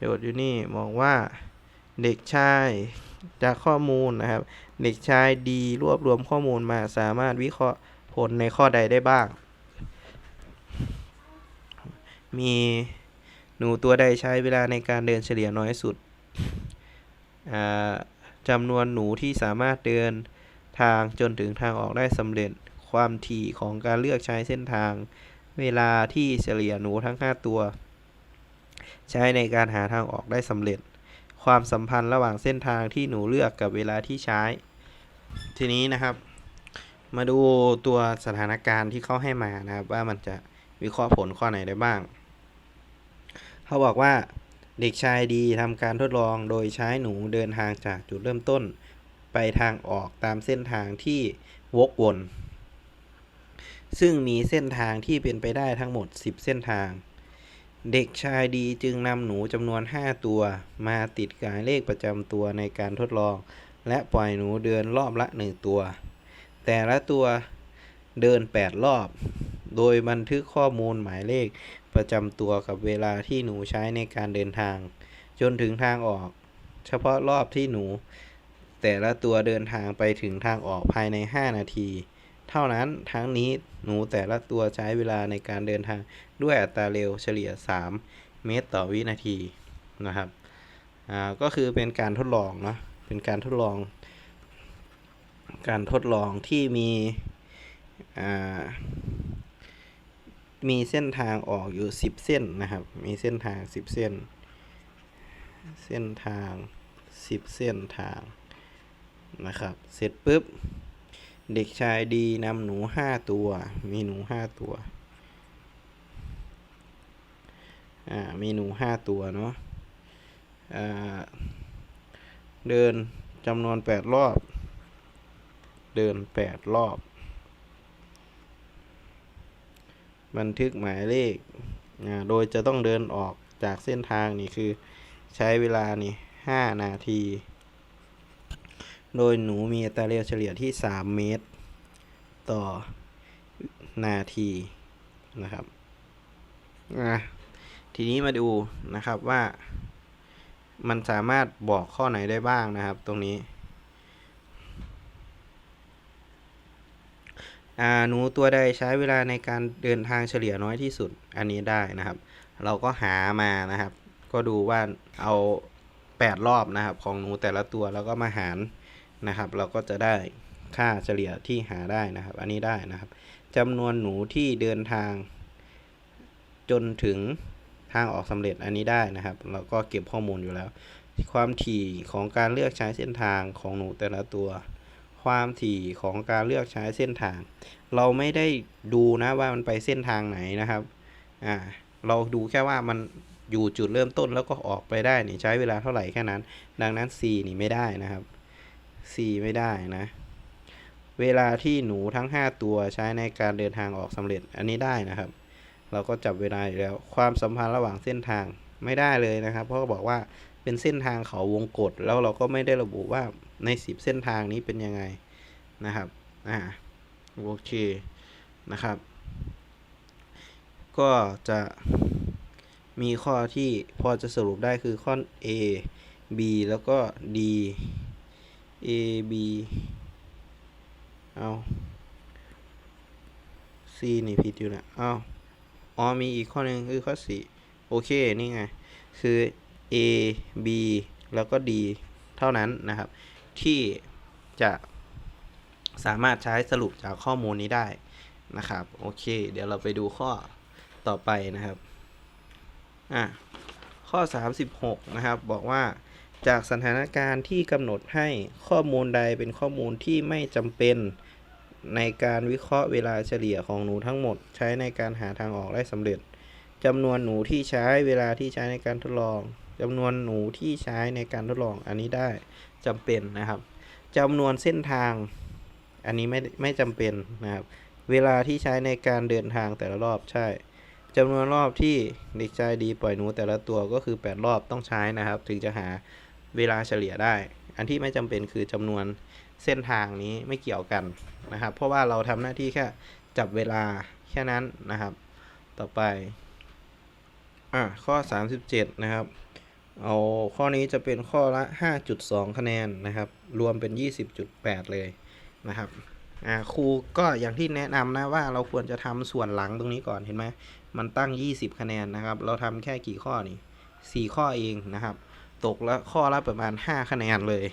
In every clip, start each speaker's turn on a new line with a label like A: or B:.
A: โจทย์อยู่นี่บอกว่าเด็กชายจากข้อมูลนะครับ เด็กชายดีรวบรวมข้อมูลมาสามารถวิเคราะห์ผลในข้อใดได้บ้าง มีหนูตัวใดใช้เวลาในการเดินเฉลี่ยน้อยสุดจำนวนหนูที่สามารถเดินทางจนถึงทางออกได้สำเร็จความถี่ของการเลือกใช้เส้นทาง เวลาที่เฉลี่ยหนูทั้ง 5 ตัว ใช้ในการหาทางออกได้สำเร็จ ความสัมพันธ์ระหว่างเส้นทางที่หนูเลือกกับเวลาที่ใช้ ทีนี้นะครับ มาดูตัวสถานการณ์ที่เขาให้มานะครับ ว่ามันจะวิเคราะห์ผลข้อไหนได้บ้าง เขาบอกว่าเด็กชายดีทำการทดลองโดยใช้หนูเดินทางจากจุดเริ่มต้น ไปทางออกตามเส้นทางที่วกวน ซึ่งมีเส้นทางที่เป็นไปได้ทั้งหมด 10 เส้นทาง เด็กชายดีจึงนำหนูจำนวน 5 ตัว มาติดกายเลขประจำตัวในการทดลอง และปล่อยหนูเดินรอบละ 1 ตัว แต่ละตัวเดิน 8 รอบ โดยบันทึกข้อมูลหมายเลขประจำตัวกับเวลาที่หนูใช้ในการเดินทาง จนถึงทางออก เฉพาะรอบที่หนู แต่ละตัวเดินทางไปถึงทางออกภายใน 5 นาที เท่านั้นทั้งนี้หนูแต่ละตัวใช้เวลาในการเดินทางด้วยอัตราเร็วเฉลี่ย 3 เมตรต่อวินาทีนะครับอ่าก็คือเป็นการทดลองเนาะเป็นการทดลอง การทดลองที่มีอ่ามีเส้นทางออกอยู่ 10 เส้นนะครับ มีเส้นทาง 10 เส้น เส้นทาง 10 เส้นทางนะครับ เสร็จปุ๊บ เด็กชายดีนำหนู5ตัว มีหนู5ตัว อ่า มีหนู5ตัวเนาะ อ่า เดินจำนวน8รอบ เดิน8รอบ บันทึกหมายเลข อ่า โดยจะต้องเดินออกจากเส้นทางนี่คือใช้เวลานี่5นาที โดยหนูมีอัตราเร็วเฉลี่ยที่ 3 เมตร ต่อนาทีนะครับอะทีนี้มาดูนะครับว่า มันสามารถบอกข้อไหนได้บ้างนะครับ ตรงนี้หนูตัวใดใช้เวลาในการเดินทางเฉลี่ยน้อยที่สุดอันนี้ได้นะครับ เราก็หามานะครับ ก็ดูว่าเอา 8 รอบนะครับ ของหนูแต่ละตัวแล้วก็มาหาร นะครับ เราก็จะได้ค่าเฉลี่ยที่หาได้นะครับ อันนี้ได้นะครับจำนวนหนูที่เดินทาง จนถึงทางออกสำเร็จอันนี้ได้นะครับ เราก็เก็บข้อมูลอยู่แล้ว ความถี่ของการเลือกใช้เส้นทางของหนูแต่ละตัว ความถี่ของการเลือกใช้เส้นทาง เราไม่ได้ดูนะว่ามันไปเส้นทางไหนนะครับอ่าเราดูแค่ว่ามันอยู่จุดเริ่มต้นแล้วก็ออกไปได้นี่ใช้เวลาเท่าไหร่แค่นั้น ดังนั้น C นี่ไม่ได้นะครับ C ไม่ได้นะ เวลาที่หนูทั้ง 5 ตัวใช้ในการเดินทางออกสำเร็จอันนี้ได้นะครับ เราก็จับเวลาอยู่แล้วความสัมพันธ์ระหว่างเส้นทางไม่ได้เลยนะครับ เพราะบอกว่าเป็นเส้นทางเขาวงกฏแล้วเราก็ไม่ได้ระบุว่าใน 10 เส้นทางนี้เป็นยังไงนะครับอ่าโอเคนะครับ ก็จะมีข้อที่พอจะสรุปได้คือข้อ A B แล้วก็ D A B เอา C นี่ผิดอยู่นะเอาอ๋อมีอีกข้อหนึ่งคือข้อ4โอเค นี่ไง คือ A B แล้วก็ D เท่านั้นนะครับ ที่จะสามารถใช้สรุปจากข้อมูลนี้ได้นะครับ โอเค เดี๋ยวเราไปดูข้อต่อไปนะครับ อะ ข้อ 36 นะครับ บอกว่า จากสถานการณ์ที่กำหนดให้ข้อมูลใดเป็นข้อมูลที่ไม่จำเป็นในการวิเคราะห์เวลาเฉลี่ยของหนูทั้งหมด ใช้ในการหาทางออกได้สำเร็จจำนวนหนูที่ใช้เวลาที่ใช้ในการทดลองจำนวนหนูที่ใช้ในการทดลองอันนี้ได้จำเป็นนะครับจำนวนเส้นทาง อันนี้ไม่ไม่จำเป็นนะครับ เวลาที่ใช้ในการเดินทางแต่ละรอบใช่จำนวนรอบที่เด็กชายดีปล่อยหนูแต่ละตัวก็คือ 8 รอบต้องใช้นะครับ ถึงจะหา เวลาเฉลี่ยได้ อันที่ไม่จำเป็นคือจำนวนเส้นทางนี้ไม่เกี่ยวกันนะครับ เพราะว่าเราทำหน้าที่แค่จับเวลาแค่นั้นนะครับ ต่อไปอะข้อ 37 นะครับ เอาข้อนี้จะเป็นข้อละ 5.2 คะแนนนะครับ รวมเป็น 20.8 เลยนะครับอ่าครูก็อย่างที่แนะนำนะว่าเราควรจะทำส่วนหลังตรงนี้ก่อนเห็นไหมมันตั้ง 20 คะแนนนะครับ เราทำแค่กี่ข้อนี่ 4 ข้อเองนะครับ ตกละข้อละประมาณ 5 คะแนนเลย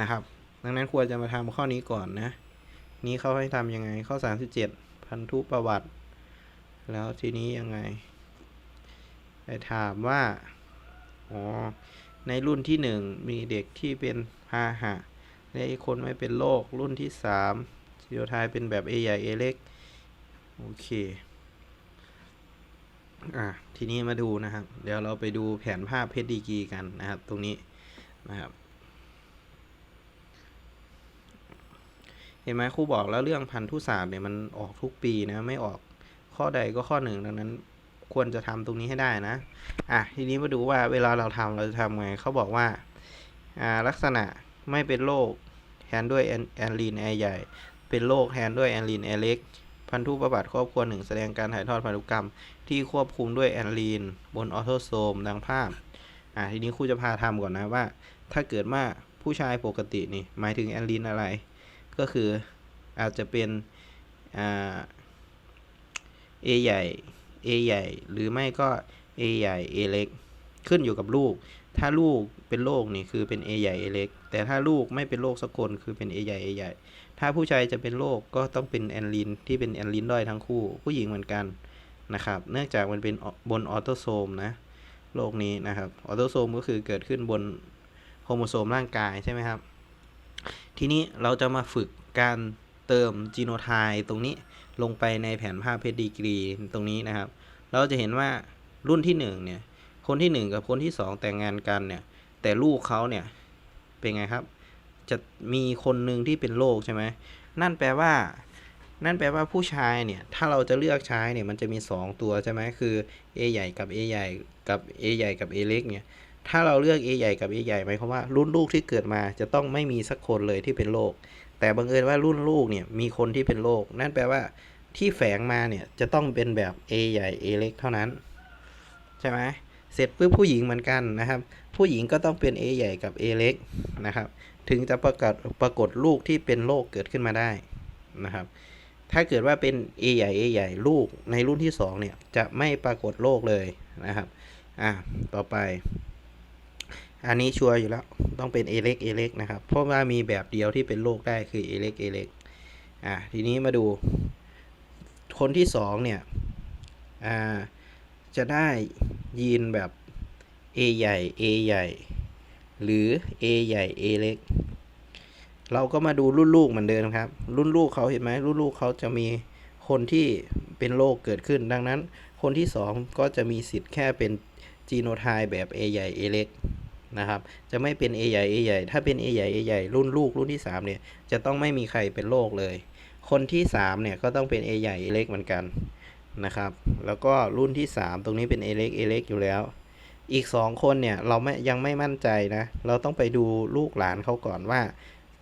A: นะครับ ดังนั้นควรจะมาทำข้อนี้ก่อนนะ นี้เขาให้ทำยังไงข้อ 37 พันธุประวัติ แล้วทีนี้ยังไงไปถามว่าอ๋อในรุ่นที่หนึ่งมีเด็กที่เป็นพาหะและอีกคนไม่เป็นโรครุ่นที่สามซีโรไทป์เป็นแบบ A ใหญ่ A เล็ก โอเค อะทีนี้มาดูนะครับ เดี๋ยวเราไปดูแผนภาพเพชรดีกีกันนะครับ ตรงนี้นะครับ เห็นไหมครูบอกแล้วเรื่องพันธุศาสตร์เนี่ยมันออกทุกปีนะไม่ออกข้อใดก็ข้อหนึ่งดังนั้นควรจะทำตรงนี้ให้ได้นะ อะทีนี้มาดูว่าเวลาเราทำเราจะทำไงเขาบอกว่าอ่าลักษณะไม่เป็นโรคแทนด้วยแอนแอนลีนแอร์ใหญ่ เป็นโรคแทนด้วยแอนลีนแอร์เล็ก พันธุประวัติครอบครัวหนึ่งแสดงการถ่ายทอดพันธุกรรม ที่ควบคุมด้วยแอนลีน บนออโตโซมดังภาพ อ่าทีนี้ครูจะพาทำก่อนนะว่า ถ้าเกิดว่าผู้ชายปกตินี่หมายถึงแอนลีนอะไร ก็คืออาจจะเป็นอ่า A ใหญ่ A ใหญ่ หรือไม่ก็ A ใหญ่ A เล็ก ขึ้นอยู่กับลูก ถ้าลูกเป็นโรคนี่คือเป็น A ใหญ่ A เล็ก แต่ถ้าลูกไม่เป็นโรคสักคนคือเป็น A ใหญ่ A ใหญ่ ถ้าผู้ชายจะเป็นโรคก็ต้องเป็นแอนลินที่เป็นแอนลินด้อยทั้งคู่ ผู้หญิงเหมือนกันนะครับ เนื่องจากมันเป็นบนออโตโซมนะโรคนี้นะครับออโตโซมก็คือเกิดขึ้นบนโครโมโซมร่างกายใช่ไหมครับ ทีนี้เราจะมาฝึกการเติมจีโนไทป์ตรงนี้ลงไปในแผนภาพเพดีกรีตรงนี้นะครับ เราจะเห็นว่ารุ่นที่1เนี่ยคนที่ 1 กับคนที่ 2 แต่งงานกันเนี่ย แต่ลูกเขาเนี่ยเป็นไงครับ จะมีคนหนึ่งที่เป็นโรคใช่ไหมนั่นแปลว่า นั่นแปลว่าผู้ชายเนี่ย ถ้าเราจะเลือกใช้เนี่ยมันจะมี 2 ตัวใช่ไหมคือ A ใหญ่กับ A ใหญ่กับ A ใหญ่กับ A เล็กเนี่ยถ้าเราเลือก A ใหญ่กับ A ใหญ่หมายความว่ารุ่นลูกที่เกิดมาจะต้องไม่มีสักคนเลยที่เป็นโรคแต่บังเอิญว่ารุ่นลูกเนี่ยมีคนที่เป็นโรคนั่นแปลว่าที่แฝงมาเนี่ยจะต้องเป็นแบบ A ใหญ่ A เล็กเท่านั้น ใช่ไหมเสร็จปุ๊บผู้หญิงเหมือนกันนะครับ ผู้หญิงก็ต้องเป็น A ใหญ่กับ A เล็กนะครับ ถึงจะประกาศปรากฏลูกที่เป็นโรคเกิดขึ้นมาได้นะครับ ถ้าเกิดว่าเป็น A ใหญ่ A ใหญ่ลูกในรุ่นที่ 2 เนี่ย จะไม่ปรากฏโรคเลยนะครับ อะต่อไป อันนี้ชัวร์อยู่แล้ว ต้องเป็น A เล็ก A เล็กนะครับ เพราะว่ามีแบบเดียวที่เป็นโรคได้คือ A เล็ก A เล็กอะทีนี้มาดู คนที่สองเนี่ย อ่า จะได้ยีนแบบ A ใหญ่ A ใหญ่ หรือ A ใหญ่ A เล็ก เราก็มาดูรุ่นลูกเหมือนเดิมครับ รุ่นลูกเขาเห็นไหมรุ่นลูกเขาจะมีคนที่เป็นโรคเกิดขึ้น ดังนั้น คนที่สองก็จะมีสิทธิ์แค่เป็นจีโนไทป์แบบ A ใหญ่ A เล็กนะครับ จะไม่เป็น A ใหญ่ A ใหญ่ ถ้าเป็น A ใหญ่ A ใหญ่ รุ่นลูกรุ่นที่ 3 เนี่ย จะต้องไม่มีใครเป็นโรคเลย คนที่ 3 เนี่ย ก็ต้องเป็น A ใหญ่ A เล็กเหมือนกันนะครับ แล้วก็รุ่นที่ 3 ตรงนี้เป็น A เล็ก A เล็กอยู่แล้ว อีก2คนเนี่ยเราไม่ยังไม่มั่นใจนะ เราต้องไปดูลูกหลานเขาก่อนว่า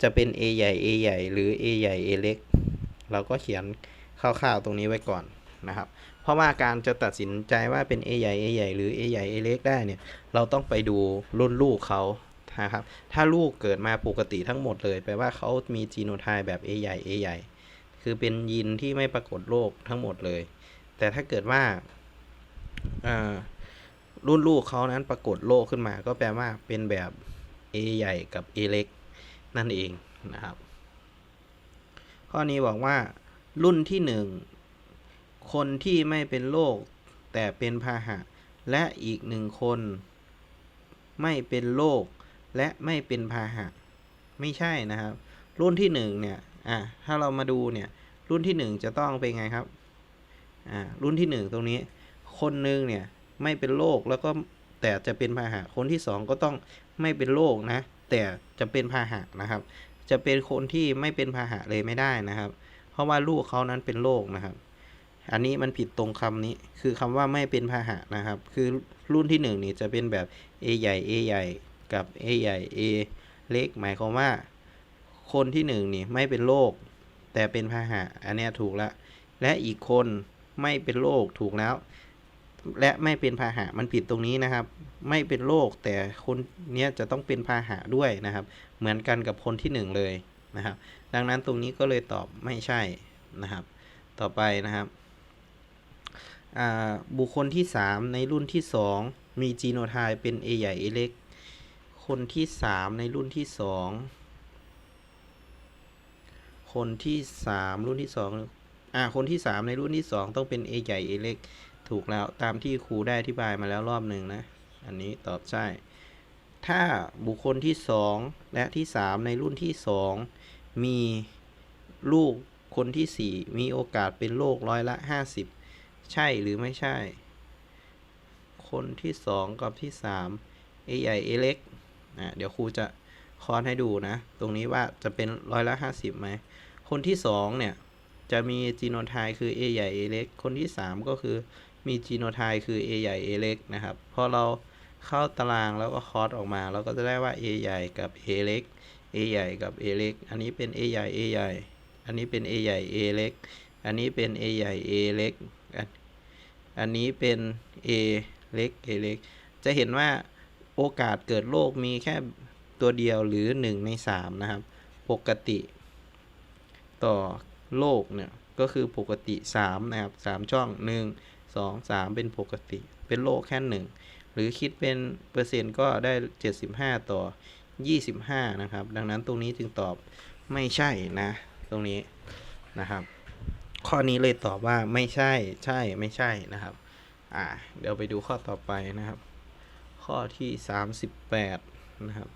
A: จะเป็น A ใหญ่ A ใหญ่ หรือ A ใหญ่ A เล็ก เราก็เขียนคร่าวๆตรงนี้ไว้ก่อนนะครับ เพราะว่าการจะตัดสินใจว่าเป็น A ใหญ่ A ใหญ่ หรือ A ใหญ่ A เล็กได้เนี่ย เราต้องไปดูรุ่นลูกเขานะครับ ถ้าลูกเกิดมาปกติทั้งหมดเลยแปลว่าเขามีจีโนไทป์แบบ A ใหญ่ A ใหญ่ คือเป็นยีนที่ไม่ปรากฏโรคทั้งหมดเลย แต่ถ้าเกิดว่าอ่า รุ่นลูกเขานั้นปรากฏโรคขึ้นมา ก็แปลว่าเป็นแบบ A ใหญ่กับ A เล็กนั่นเองนะครับ ข้อนี้บอกว่า รุ่นที่หนึ่งคนที่ไม่เป็นโรคแต่เป็นพาหะ และอีกหนึ่งคน ไม่เป็นโรคและไม่เป็นพาหะ ไม่ใช่นะครับ รุ่นที่หนึ่งเนี่ยอะถ้าเรามาดูเนี่ยรุ่นที่หนึ่งจะต้องเป็นไงครับอ่ารุ่นที่หนึ่งตรงนี้ คนหนึ่งเนี่ย ไม่เป็นโรคแล้วก็แต่จะเป็นพาหะคนที่สองก็ต้องไม่เป็นโรคนะ แต่จะเป็นพาหะนะครับ จะเป็นคนที่ไม่เป็นพาหะเลยไม่ได้นะครับ เพราะว่าลูกเขานั้นเป็นโรคนะครับ อันนี้มันผิดตรงคำนี้คือคำว่าไม่เป็นพาหะนะครับ คือรุ่นที่หนึ่งนี่จะเป็นแบบ A ใหญ่ A ใหญ่กับ A ใหญ่ A เล็ก หมายความว่า คนที่หนึ่งนี่ไม่เป็นโรคแต่เป็นพาหะ อันนี้ถูกแล้วและอีกคนไม่เป็นโรคถูกแล้ว และไม่เป็นพาหะมันผิดตรงนี้นะครับ ไม่เป็นโรคแต่คนเนี้ยจะต้องเป็นพาหะด้วยนะครับ เหมือนกันกับคนที่หนึ่งเลยนะครับ ดังนั้นตรงนี้ก็เลยตอบไม่ใช่นะครับ ต่อไปนะครับบุคคลที่ 3 ในรุ่นที่ 2 มีจีโนไทป์เป็น A ใหญ่ A เล็ก คนที่ 3 ในรุ่นที่ 2 คนที่ 3 รุ่นที่2อ่าคนที่ 3 ในรุ่นที่ 2 ต้องเป็น A ใหญ่ A เล็ก ถูกแล้วตามที่ครูได้อธิบายมาแล้วรอบหนึ่งนะ อันนี้ตอบใช่ ถ้าบุคคลที่ 2 และที่ 3 ในรุ่นที่ 2 มีลูกคนที่ 4 มีโอกาสเป็นโรคร้อยละ 50 ใช่หรือไม่ใช่ คนที่ 2 กับที่ 3 A ใหญ่ A เล็กอะเดี๋ยวครูจะคอนให้ดูนะ ตรงนี้ว่าจะเป็นร้อยละ 50ไหม คนที่ 2 เนี่ย จะมีจีโนไทป์คือ A ใหญ่ A เล็ก คนที่ 3 ก็คือ มีจีโนไทป์คือ A ใหญ่ A เล็กนะครับพอเราเข้าตารางแล้วก็คอสออกมา เราก็จะได้ว่า A ใหญ่กับ A เล็ก A ใหญ่กับ A เล็ก อันนี้เป็น A ใหญ่ A ใหญ่ อันนี้เป็น A ใหญ่ A เล็ก อันนี้เป็น A ใหญ่ A เล็ก อันนี้เป็น A เล็ก A เล็ก จะเห็นว่าโอกาสเกิดโรคมีแค่ตัวเดียวหรือ 1 ใน 3 นะครับ ปกติต่อโลกเนี่ย ก็คือปกติ 3 นะครับ 3 ช่อง 1 2 3 เป็นปกติ เป็นโลแค่1หรือคิดเป็นเปอร์เซ็นต์ก็ได้ 75 ต่อ 25 นะครับ ดังนั้นตรงนี้จึงตอบไม่ใช่นะ ตรงนี้นะครับ ข้อนี้เลยตอบว่าไม่ใช่ ใช่ ไม่ใช่นะครับ อ่า เดี๋ยวไปดูข้อต่อไปนะครับ ข้อที่ 38 นะครับ